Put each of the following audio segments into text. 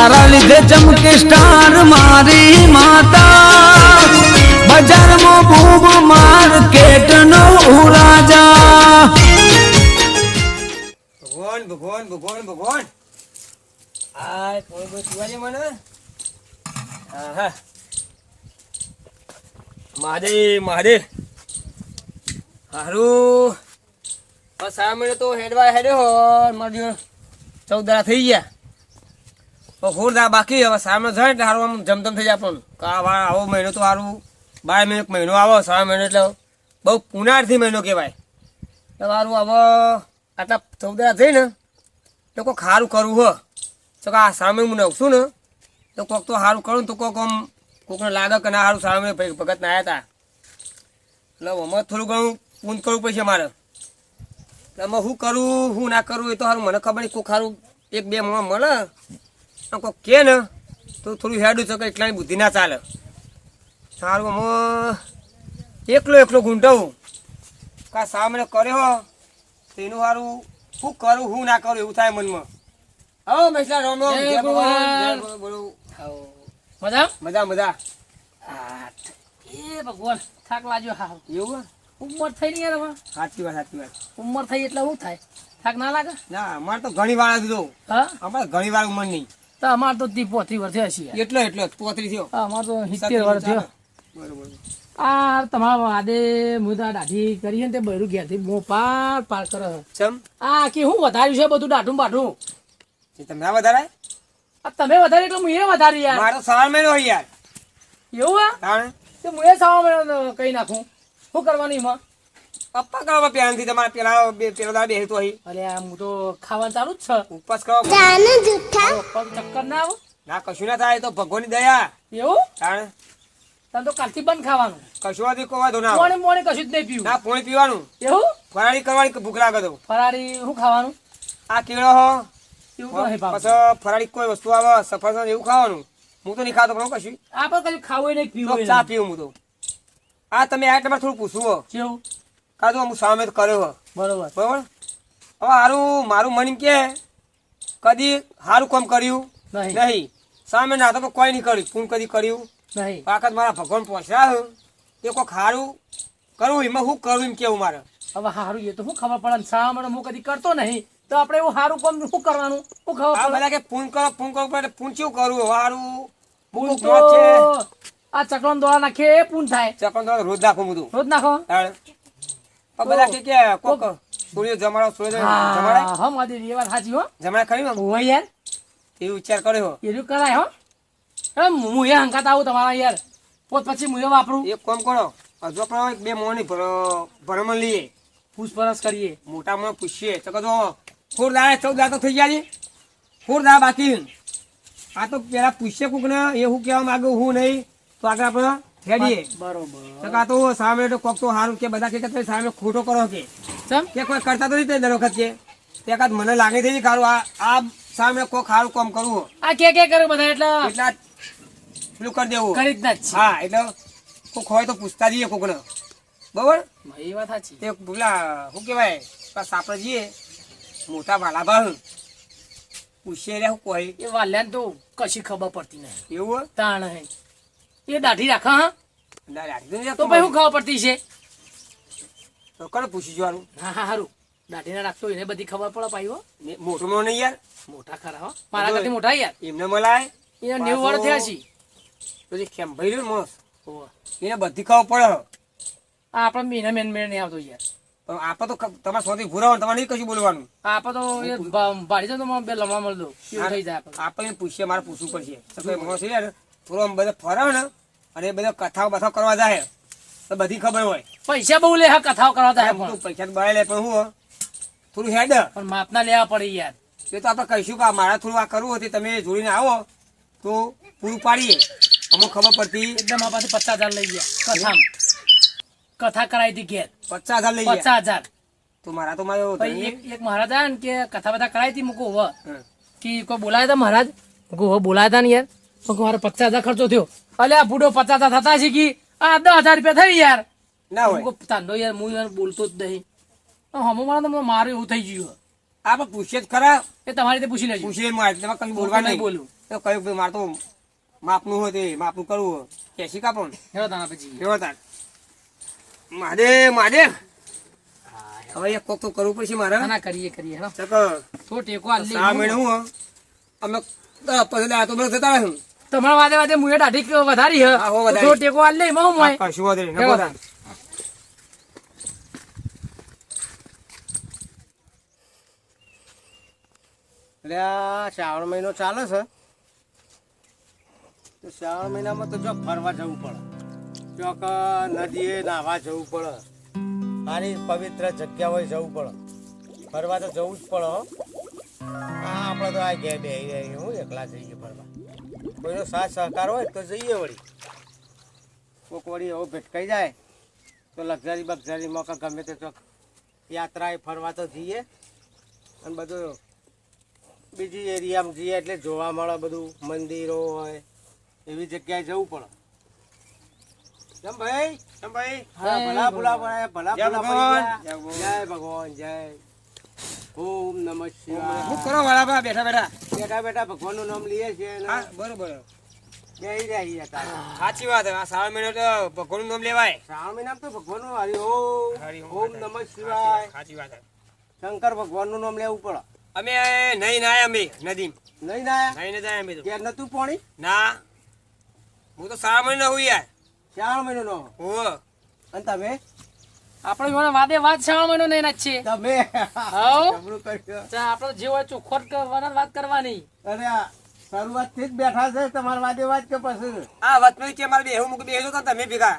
તારા લીધે ચમકે સ્ટાર મારી માતા. બજારમાં બૂમ માર્કેટ નો રાજા ભગવાન ભગવાન ભગવાન ભગવાન. આ બધું પીવા દે મને. આહા. મહાદેવ મહાદેવ હારું. મહિને તો હેડવા હેડ્યો મારી મારે જો ચૌદ દાડા થઈ ગયા. હોર દા બાકી, હવે સામે જાય એટલે સારું આમ જમતમ થઈ જાય પણ. આવો મહિનો તો હારું. બાર મહિનો મહિનો આવો સારા મહિનો એટલે બહુ પુનારથી મહિનો કહેવાય. હારું હવે આટલા ચૌદ દાડા ને, તો કોઈક સારું કરવું હો. તો આ સામે હું નવશું ને, તો કોક તો સારું કરું તો કોક આમ કોકને લાગે કે ના સારું સામે ભાઈ ભગત ના આવ્યા હતા એટલે અમે થોડું ઘણું પૂન કરવું પડશે મારે. એટલે હું શું કરું શું ના કરું એ તો સારું મને ખબર કોક સારું એક બે મળે. કોક કે ને તો થોડું હેડું છો કે એટલાની બુદ્ધિ ના ચાલે. સારું આમાં એકલો એકલો ઘૂંટાવું કા સામે કર્યો તેનું સારું શું કરું હું ના કરું એવું થાય મનમાં. આવો મહેશલા રામ રામ. બોલો. મજા? મજા મજા. એ ભગવાન થાક લાગ્યો હા. એવું ઉંમર થઈ નહીં યાર સાચી વાત સાચી વાત. ઉંમર થઈ એટલે શું થાય? થાક ના લાગે? ના અમારે તો ઘણી વાર દીધો હા? અમારે ઘણી વાર ઉંમર નહીં. તો અમાર તો તી પોત્રી વર્ષે હશે. એટલો એટલો પોતરી થયો. અમાર તો સિત્તેર વર્ષ થયો. બરોબર. આ તમારા વાદે મુદા દાઢી કરી ને તે બૈરું ઘેરથી મો પાર પાર કરે. ચમ? આ કે હું વધાર્યું છે બધું દાઢું બાઢું? તમે ના વધારાય આ તમે વધારે એટલે હું એ વધારી યાર. મારો સાર મહિનો હોય યાર. એવું આ? તો હું એ સાવા મહિનો કહી નાખું? શું કરવાનું એમાં? પપ્પા કરો પહેલાથી તમારે પેલા બે પેલો દાડે બેસતો હોય. અરે આ હું તો ખાવાનું ચાલુ જ છે. ઉપવાસ કરો મારો પગ ચક્કર ના આવો? ના કશું ના થાય તો ભગવાનની દયા. એવું? તાણે? તમે તો કાલથી બંધ ખાવાનું. કશું વાથી કોવા ધોના. મોણે મોણે કશું જ નહીં પીવું. ના પોણી પીવાનું. એવું? ફરાળી કરવાની ભૂખ લાગે તો. ફરાળી શું ખાવાનું? આ કેળો હો. પછી ફરાળી કોઈ વસ્તુ આવે સફરજન એવું ખાવાનું. હું તો નહીં ખાતો પણ કશું. આ પણ કશું ખાવું નહીં પીવું ચા પીવું હું તો. આ તમે આ તમારે થોડું પૂછવું કેવું? કાં તો હું સામે કર્યો બરોબર. બરોબર? હવે હારું મારું મન કે કદી સારું કામ કર્યું નહીં. નહીં. સામે ના તો કોઈ નહીં કર્યું. ફૂન કદી કર્યું? નહીં. પાકત મારા ભગવાન પહોંચ્યા તે કોઈ સારું કરવું એમાં શું કરવું એમ કેવું મારે? હવે સારું એ તો શું ખબર પડે સામે શા હું કદી કરતો નહીં. તો આપણે એવું સારું કામ શું કરવાનું? શું ખબર પડે? બધા કે ફૂન કરો ફૂન કરો પડે પૂન કેવું કરવું સારું પૂન તો આ ચકલન દોડા નાખે એ પૂન થાય. ચકન દોડા રોજ નાખું બધું. રોજ નાખો? બધા કે કે કોક સૂર્ય જમાડો સૂર્ય જમાડે. હા હા મારી એ વાત સાચી હો. જમાડે ખરી હોય યાર. એવો વિચાર કર્યો એવું કરાય હો. હું એ હંકાત આવું તમારા યાર. પોત પછી હું એ વાપરું. એક કોમ કરો હજુ આપણે બે મોની ભરમણ લઈએ. પૂછપરછ કરીએ. મોટા મોટા પૂછીએ. તો કદો ફૂર દાડા ચૌદ દાડા તો થઈ ગયા છે. ફૂર દાડા બાકી આ તો પેલા પૂછીએ કોક ને એ હું કહેવા માગું હું નહીં. તો આગળ આપણે હેડીએ બરોબર. તો તો સામે તો કોક તો સારું કે બધા કે કે સામે ખોટો કરો કે. કે કોઈ કરતા તો નહીં દર વખત કે. તે કાંત મને લાગે છે ખારું આ આ સામે કોક સારું કામ કરવું. આ કે કે કરું બધા એટલે? એટલા પેલું કરી દેવું. કરી જ જ હા એટલે કોક હોય તો પૂછતા જઈએ કોકને. બરોબર? એ વાત સાચી. તે પેલા શું કહેવાય? સાપડે જઈએ મોટા વાલા ભાવ પૂછીએ શું કોઈ એ વાલ્યાને તો કશી ખબર પડતી નહીં. એવું તાણ હે. એ દાઢી રાખા હા. તો ભાઈ શું ખબર પડતી છે? તો કોને પૂછી જવાનું? હા હા સારું દાઢી ના રાખતો એને બધી ખબર પડે પાયો મોટો ને નહીં યાર. મોટા ખરા હો. મારા કરતી મોટા યાર. એમને મલાય એને નેવું વર્ષ થયા છે. તો જે ખેંભાઈ રહ્યું ને માણસ? એને બધી ખબર પડે આ આપણે મેને મેન મેળ નહીં આવતો યાર. પણ તો તમારે સ્વાથી ભૂરાવાનું તમારે નહીં કશું બોલવાનું. આપણે તો ભાડી જાય તો બે લમવા મળી દો થઈ જાય આપણે પૂછીએ મારે પૂછવું પડશે. મોસ યાર થોડો બધા ફરાવ ને અને એ બધા કથાઓ બથાઓ કરવા જાય તો બધી ખબર હોય. પૈસા બહુ લે હા કથાઓ કરવા જાય પૈસા તો બળાઈ લે પણ હું થોડું હેડ. પણ માપના લેવા પડે યાર. એ તો આપણે કહીશું કે મારા થોડું આ કરવું હતી તમે જોડીને આવો. તો પૂરું પાડીએ. અમુક ખબર પડતી. એકદમ આ પાસે પચાસ હજાર લઈ ગયા. કથામ. કથા કરાવી હતી ઘેર. પચાસ હજાર લઈ ગયા. પચાસ હજાર. તો મારા તો મારો એક મહારાજ આવ્યા ને કે કથા બધા કરાવી હતી મૂકો હવે કે કોઈ બોલાયા હતા મહારાજ? મૂકો હવે બોલાયા હતા ને યાર. મારે પચાસ હજાર ખર્ચો થયો. અલે આ બુડો પચાસ હજાર થતા શીખી આ દસ હજાર રૂપિયા થઈ યાર. ના હોય. તાંડો યાર હું યાર બોલતો જ નહીં. હમો મારા તો મારું એવું થઈ ગયું આપણે પૂછીએ જ ખરા. એ તમારી રીતે પૂછી લેજો. પૂછીએ તમે કઈ બોલવા નહીં બોલું. તો કયું મારે તો માપનું હોય તે માપનું કરવું કેસી કાપો હેડો તાના પછી કેવો તાર મારે મારે હવે એક કોક તો કરવું પડશે મારે. ના, કરીએ કરીએ ચક તો ટેકો આ મહિને હું. અમે આ તો બધા જતા રહે તમારા વાદે વાદે મુએ દાઢી વધારી હે. થોડો ટેકો આલી લઈ મો મોય. કશું વધારી નકો. એટલે શ્રાવણ મહિનો ચાલે છે. તો શ્રાવણ મહિનામાં તો જો ફરવા જવું પડે. ચોક નદીએ નાહવા જવું પડે. સારી પવિત્ર જગ્યા હોય જવું પડે. ફરવા તો જવું જ પડે હા. આપણે તો આ ઘેર બે હું એકલા જઈએ. કોઈનો સાથ સહકાર હોય તો જઈએ વળી. કોક વળી એવો ભેટકાઈ જાય તો લક્ઝરી બક્ઝરીમાં કે ગમે તે ચોક યાત્રાએ ફરવા તો જઈએ. અને બધું બીજી એરિયામાં જઈએ એટલે જોવા મળે બધું મંદિરો હોય એવી જગ્યાએ જવું પડે. કેમ ભાઈ? કેમ ભાઈ? ભલા ભલા ભલા ભલા ભલા. જય ભગવાન જય. ઓમ નમઃ શિવાય. કરો વાળા બા બેઠા બેઠા. બેઠા બેઠા ભગવાનનું નામ લઈએ છીએ હા બરોબર. બેહી રહ્યા તારે. સાચી વાત આ શ્રાવણ મહિનો તો ભગવાનનું નામ લેવાય. શ્રાવણ મહિનામાં તો ભગવાનનું હરિ હરિ ઓમ ઓમ નમઃ શિવાય. સાચી વાત શંકર ભગવાનનું નામ લેવું પડે. અમે નહીં ના અમે નદી નહીં ના નહીં ને અમે તો. નતું પાણી? ના. હું તો શ્રાવણ મહિનો હું યાર શ્રાવણ મહિનો નો. હો અને તમે? આપણે મને વાદે વાત શ્રાવણ મહિનો નહીં નાચ છે તમે આપણે જે હોય ચોખ્ખોટ કરવાના વાત કરવાની. અરે શરૂઆતથી જ બેઠા છે તમારા વાદે વાત કે પછી? આ વચમાં કે મારે બેહું મૂકી બેહજો તો તમે ભેગા.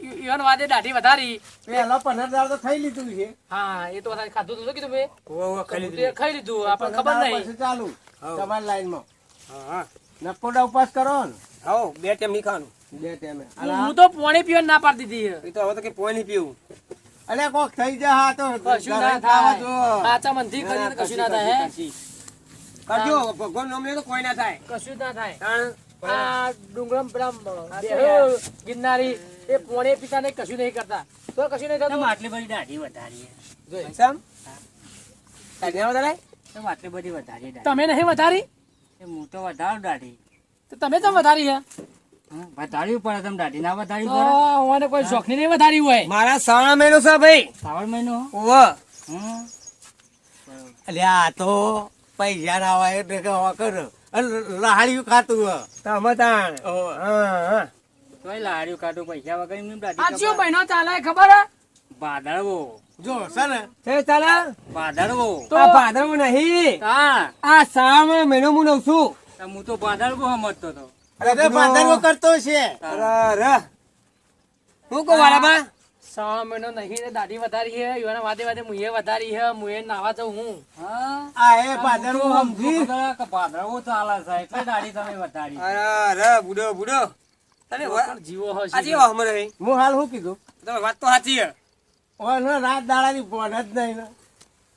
ઈવન વાદે દાઢી વધારી. પેલો પંદર તો ખાઈ લીધું છે. હા એ તો વધારે ખાધું તો કીધું મેં? ખાઈ લીધું. આપણને ખબર નહીં. પછી ચાલુ તમારી લાઈનમાં. હા નકોડા ઉપવાસ કરો ને. હા બે ટાઈમ નહીં ખાવાનું. બે ટાઈમે. હું હું તો પાણી પીવા ના પાડી દીધી. એ તો હવે તો કે પોઈ પીવું. અરે કોક થઈ જા હા તો કશું ના થાય. જો. કાચા ના, કરીને કશું ના થાય હે? કરજો ભગવાન નામ લે તો કોઈ ના થાય. કશું ના થાય. આ ડુંગરમ બેહો ગિરનારી એ પોણે પિતા ને કશું નહીં કરતા. તો કશું નહીં થતું? આટલી બધી દાઢી વધારી આટલી બધી વધારી તમે નહીં વધારી? એ હું તો વધારું દાઢી. તો તમે તો વધારી હે. હં? વધારવી પડે તમે દાઢી ના વધારી પડે? મને કોઈ શોખની નહીં વધારી હોય. મારા શ્રાવણ મહિનો છે ભાઈ. શ્રાવણ મહિનો? ઓહો. અલ્યા તો પૈસા ના હોય એટલે કે હવા કરો. ખાતું તમે તાણ. હા હા. તોય લાડ્યું કાઢું પૈસા વગર એમની દાઢી આ મહિનો ચાલે ખબર? ભાદરવો. જો છે ને? છે ચાલે? ભાદરવો. તો ભાદરવો નહીં. હા આ શ્રાવણ મહિનો હું નવ છું. હું તો ભાદરવો સમજતો હતો કરતો છે. હું કહું વાળા બા? મહિનો નહીં ને દાઢી વધારી હે યુવાના વાદે વાદે મુએ વધારી હે મુએ નાવા જાઉં હું. હા? એ ભાદરવો સમજી. કે ભાદરવો ચાલે છે એટલે દાઢી તમે વધારી. અરે અરે બુડો બુડો. તને જીવો હશે આજે એવો હમણાં હું હાલ શું કીધું? તમે વાત તો સાચી હે. ઓને રાત દાડાની ફોન જ નહીં ને.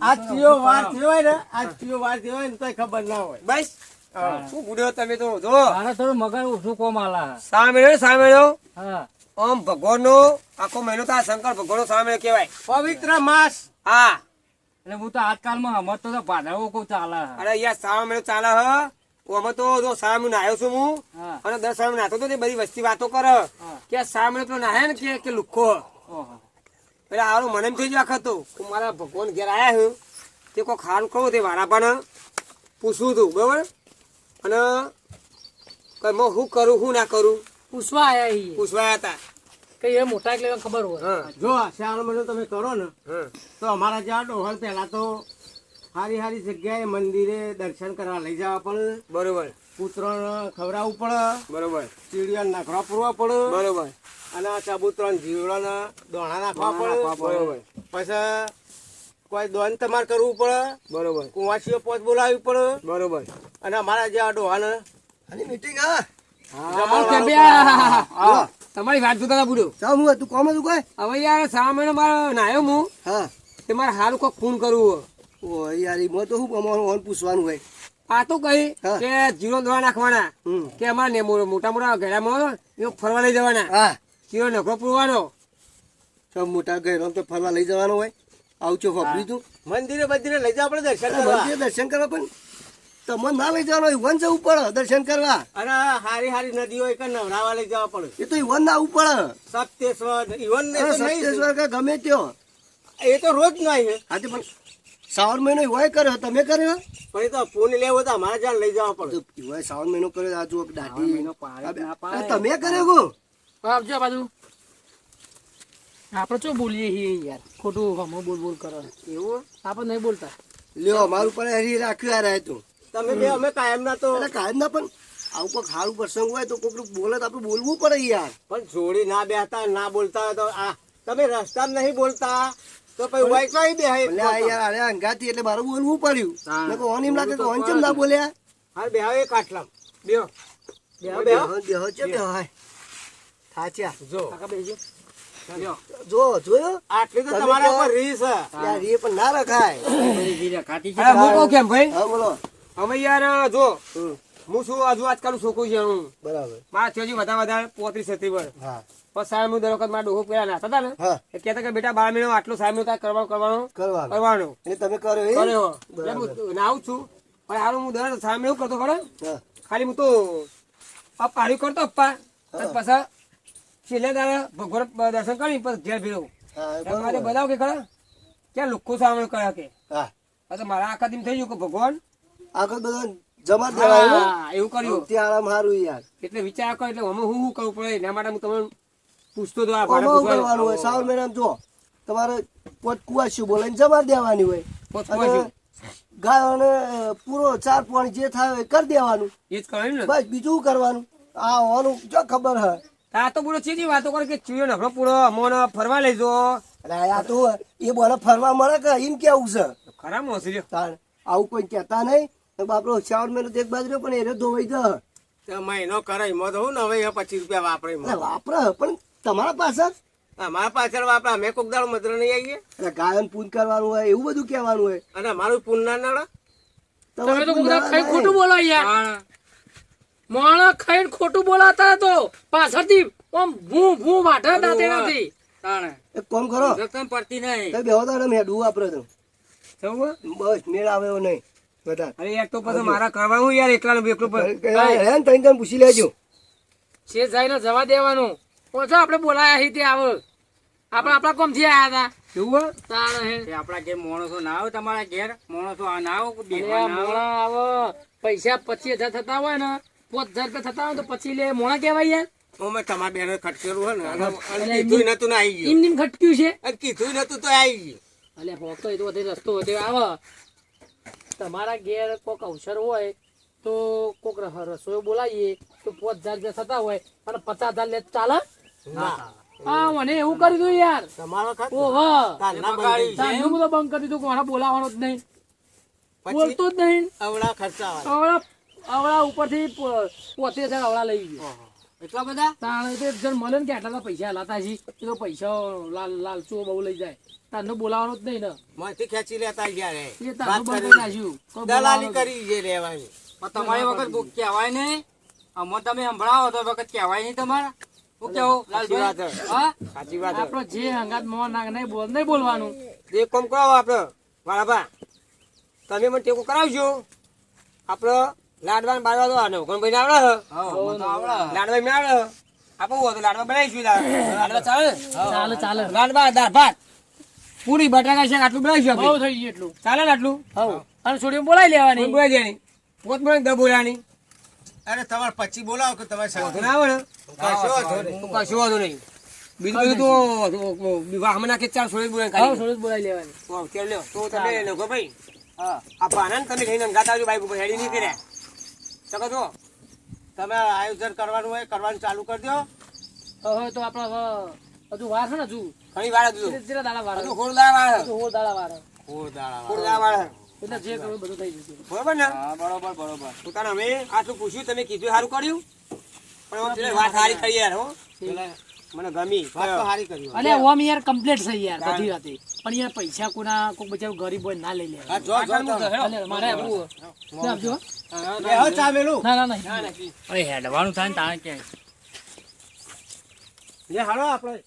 આ ચિયો વાર થયો હોય ને આ ચિયો વાર થયો હોય ને તોય ખબર ના હોય. બસ. શું બુડો તમે તો જો. મારે થોડું મગજ ઓછું કોમ આલા સાંભળ્યો સાંભળ્યો હા. આમ ભગવાનનો આખો મહિનો તો આ શંકર ભગવાનનો સામે કહેવાય. પવિત્ર માસ. હા. એટલે હું તો આજકાલમાં હમત તો ભાદરવો કોઈ ચાલે. અરે યાર શ્રાવણ મહિનો ચાલે હ. અમે તો જો શ્રાવણ મહિનો નાહ્યો છું હું. અને દસ સામે નાતો તો તે બધી વસ્તી વાતો કર. કે આ શ્રાવણ મહિનો તો નાહે ને કે કે. ઓહો. એટલે આરો મને એમ થઈ જ આખત હું મારા ભગવાન ઘેર આયા હું. તે કોઈ ખાલ કહું તે વારા પણ પૂછવું હતું બરાબર? અને કઈ હું કરું હું ના કરું? પૂછવા આયા ઈ. પૂછવા હતા કે એ મોટા એટલે ખબર હોય. હા. જો આ મને તમે કરો ને હા. તો અમારા જ્યાં ડોહલ પહેલા તો હારી હારી જગ્યાએ મંદિરે દર્શન કરવા લઈ જવા પડે. બરોબર. પુત્રોને ખવડાવવું પડે. બરોબર. ચીડિયાને નાખવા પૂરવા પડે. બરોબર. અને આ ચબૂતરાને જીવડા દોણા નાખવા પડે. બરોબર. પછી કોઈ દોન તમારે કરવું પડે? બરોબર. કુંવાસીઓ પોત બોલાવવી પડે? બરોબર. અને અમારા જે ડોહાને મીટિંગ હા? તમારી વાત જોતા બુડો. ચાલ હું તું કોમ હતું કોઈ? હવે યાર સા મહિના મારે નાહ્યો હું હા. તે મારે હારું કોઈ ખૂન કરવું ઓ યાર એમાં તો શું અમારું ઓન પૂછવાનું હોય? આ તો કઈ કે જીરો દવા નાખવાના. કે અમારા ને મોટા મોટા ઘેડામાં ફરવા લઈ જવાના. હા. જીરો નખરો પૂરવાનો. તો મોટા ઘેરો તો ફરવા લઈ જવાનો હોય? આવું છો ખબરી તું મંદિરે મંદિરે લઈ જાવ આપણે દર્શન કરવા. મંદિરે દર્શન કરવા પણ તમને ના લઈ જવાનો વન જવું પડે દર્શન કરવા. અરે હારી હારી નદીઓ એક નવરાવા લઈ જવા પડે. એ તો ઈવન ના આવવું પડે સપ્તેશ્વર ઈવન ને અરે તો નહીં. સત્યેશ્વર કે ગમે ત્યો. એ તો રોજ ના છે. આજે પણ શ્રાવણ મહિનો હોય કર્યો તમે કર્યો? પણ એ તો ફોન લેવો તો અમારે જ્યાં લઈ જવા પડે. હોય શ્રાવણ મહિનો કર્યો આ જો દાઢી. મહિનો પાડે. તમે કર્યો ગો? આવજો આ બાજુ. આપણે શું બોલીએ છીએ યાર? ખોટું અમે બોલ બોલ કરો. એવું? આપણે નહીં બોલતા? લ્યો અમારું પર હરી રાખ્યું આ રહે તું તમે બે અમે કાયમ ના તો કાયમ ના પણ આવું કોઈ સારું પ્રસંગ હોય તો કોઈક બોલે તો આપણે બોલવું પડે યાર. પણ જોડી ના બેહતા ના બોલતા તો આ તમે રસ્તા નહીં બોલતા. તો પછી વાઈટ કઈ બે યાર અરે અંગાથી એટલે મારું બોલવું પડ્યું. નકર ઓન એમ લાગે તો ઓન ચમ ના બોલ્યા? હા બે બે કાટલામ બેહો. બેહો બેહો. બેહો બેહો છે બેહો? હાય. થાચ્યા. જો. કાકા બેસજો. જો જોયો? આટલી તો તમારા ઉપર રીસ છે. યાર પણ ના રખાય. ખાતી અરે હું. કહું કેમ ભાઈ? હા બોલો. અમે યાર જો હું શું હજુ આજકાલ છોકરું છે હું. બરાબર. મારા વધારે વધારે પોત્રીસ છત્રીસ વર્ષ. હા. સાહેબ હું દર વખત મારા ડોહો પેલા નાતા હતા ને એ કહેતા કે બેટા બાર મહિનો આટલો સાહેબનું કરવાનો કરવાનો કરવાનું. એટલે તમે કર્યો એ? કર્યો. એટલે હું નાવું છું. પણ હારું હું દર સાહેબ એવું કરતો ખરો ખાલી હું તો પપ્પા પાડ્યું કરતો અપ્પા. અને પછી છેલ્લે દાડે ભગવાન દર્શન કરી પછી ઘેર ફેરવું તમારે. બતાવો કે ખરા? ક્યાં લુખો સામે કર્યા કે? હા. મારા આખા દિન થઈ ગયું કે ભગવાન? આગળ બધા જમા દેવાય એવું કર્યું. ત્યાં આરામ સારું યાર. એટલે વિચાર કરો એટલે અમે હું શું કરવું પડે? એના માટે હું તમને પૂછતો તો આ કરવાનું હોય? સાવ મેડમ જો તમારે પોત કુવાસી બોલે જમા દેવાની હોય. પોત કુવાસી. ગાયોને પૂરો ચાર પાણી જે થાય કરી દેવાનું. એ જ કરવાનું ને? બસ બીજું કરવાનું? આ હોવાનું જો ખબર હે આ તો પૂરો ચીજી વાતો કરે કે ચીયો નખરો પૂરો અમોને ફરવા લઈ જો અરે આ તો એ બોલો ફરવા મળે કે એમ કેવું છે? ખરા મોસી તાણ આવું કોઈ કહેતા નહીં? તો બાપરો શ્રાવણ મેલો તો એક બાજુ પણ એને ધોવાઈ જ તો મહિનો કરે એમાં તો હું ને હવે પચીસ રૂપિયા વાપરે વાપરે પણ તમારા પાસે મારા અમારા પાછળ વાપરા અમે કોક દાડો મત્ર નહીં આવીએ એટલે ગાયન પૂન કરવાનું હોય એવું બધું કહેવાનું હોય. અને મારું પૂન ના નડે. તમે તો ખાઈ ખોટું બોલો યાર. માણસ ખાઈને ખોટું બોલાતા તો પાછળથી આમ ભૂ ભૂ વાઢા દાતે નથી. તાણે. એક કોમ કરો. રકમ પડતી નહીં. તો બેહો તો હેડવું વાપરે તો. બસ મેળ આવે એવો નહીં. બધા. અરે યાર તો પછી મારા કરવા હું યાર એકલાનો એકલું હે ને તઈને પૂછી લેજો. છે જઈને જવા દેવાનું. ઓછો આપણે બોલાયા હી તે આવો. આપણે આપણા કોમથી આયા હતા. એવું હે? હે આપણા ઘેર માણસો ના આવે તમારા ઘેર? માણસો આ ના આવે ના આવે. આવો. પૈસા પચીસ હજાર થતા હોય ને પાંચ હજાર થતા હોય તો પછી લે. મોણા કહેવાય યાર. ઓમે તમારા બેને ખટકેલું હોય ને અને- કીધું નતું ને આવી ગયું. એમ નીમ ખટક્યું છે. અને કીધું નતું તો આવી ગયું. અલે હોતો એ તો બધે રસ્તો વધે આવે. તમારા ઘેર કોક અવસર હોય તો કોક ર- રસોઈ બોલાવીએ તો પોત હજાર રૂપિયા થતા હોય અને પચાસ હજાર લે ચાલે. હા મને એવું કરી દઉં યાર. તમારો ઓહો બંધ બધો બંધ કરી દીધું કે બોલાવાનો જ નહીં. બોલતો જ નહીં. અવળા ખર્ચા અવળા અવળા ઉપરથી પોતે હજાર અવળા લઈ ગયો એટલા બધા? તાણે તો જણ મળે ને કે આટલા પૈસા હલાતા છે એ તો પૈસા લાલ લાલચો બહુ લઈ જાય. તારનો બોલાવવાનો જ નહીં ને. માંથી ખેંચી લેતા ગયા રે. એ તારનું બંધ નાખ્યું. દલાલી કરી જે રહેવાની. પણ તમારી વખત બુક કહેવાય નહીં. અમને તમે સંભળાવો તો વખત કહેવાય નહીં તમારા. હું કેવો સાચી વાત હા? સાચી વાત. આપણો જે હંગાત મોં નાખ નહીં બોલ નહીં બોલવાનું. એ કામ કરાવો આપડે વાળાભા તમે મને ટેકો કરાવજો. આપડે લાડવા બાડવા તો આનો. કોણ ભાઈ આવડે હે? હા આવડે. લાડવા મેં આવડે આપો તો લાડવા બનાવીશું લાડવા લાડવા ચાલે? ચાલે ચાલે. લાડવા દાળ ભાત. પૂરી બટાકા શાક આટલું બનાવીશું બહુ થઈ ગયું એટલું. ચાલે ને આટલું? હવ અને છોડીઓ બોલાવી લેવાની. બોલાવી બોલાઈ દેવાની પોત બોલાવી દ બોલાની અરે તમારે પછી બોલાવો કે તમારે સાથે ના આવે ને નહીં. કશું વાંધો નહીં. બીજું બધું તો વિવાહમાં નાખે ચાર હવ ખાલી. છોડી બોલાવી લેવાની. ચાલ લ્યો. તો તમે લો કે ભાઈ આ પાના તમે ખાઈને અંગાત આવજો બાઈક ઉપર હેડી નહીં કર્યા શકો છો? તમે આયોજન કરવાનું હોય કરવાનું ચાલુ કરી દો. હવે તો આપણે હજુ વાર છે ને હજુ? ઘણી વાર હજુ. ધીરે દાડા વાર હજુ ખોરદા વાર હજુ હોળ દાડા વાર ફૂલ દાડા ખોરદા વાર એટલે જે કરવું બધું થઈ જશે. બરોબર ને? હા બરોબર બરોબર. પોતાને અમે આટલું પૂછ્યું? તમે કીધું સારું કર્યું? પણ હવે વાત સારી કરી યાર હો. મને ગમી. વાત તો સારી કરી અને ઓમ યાર કમ્પ્લીટ થઈ યાર બધી વાતે. પણ યાર પૈસા કોના કોઈ બચારું ગરીબ હોય ના લઈ લે. હા જો જો તો. અલે મારે આપવું હે. આપજો હો. બેહો ચા મેલું ના ના ના અરે હેડવાનું થાય ને તાણે ક્યાંય. લે હાલો આપણે.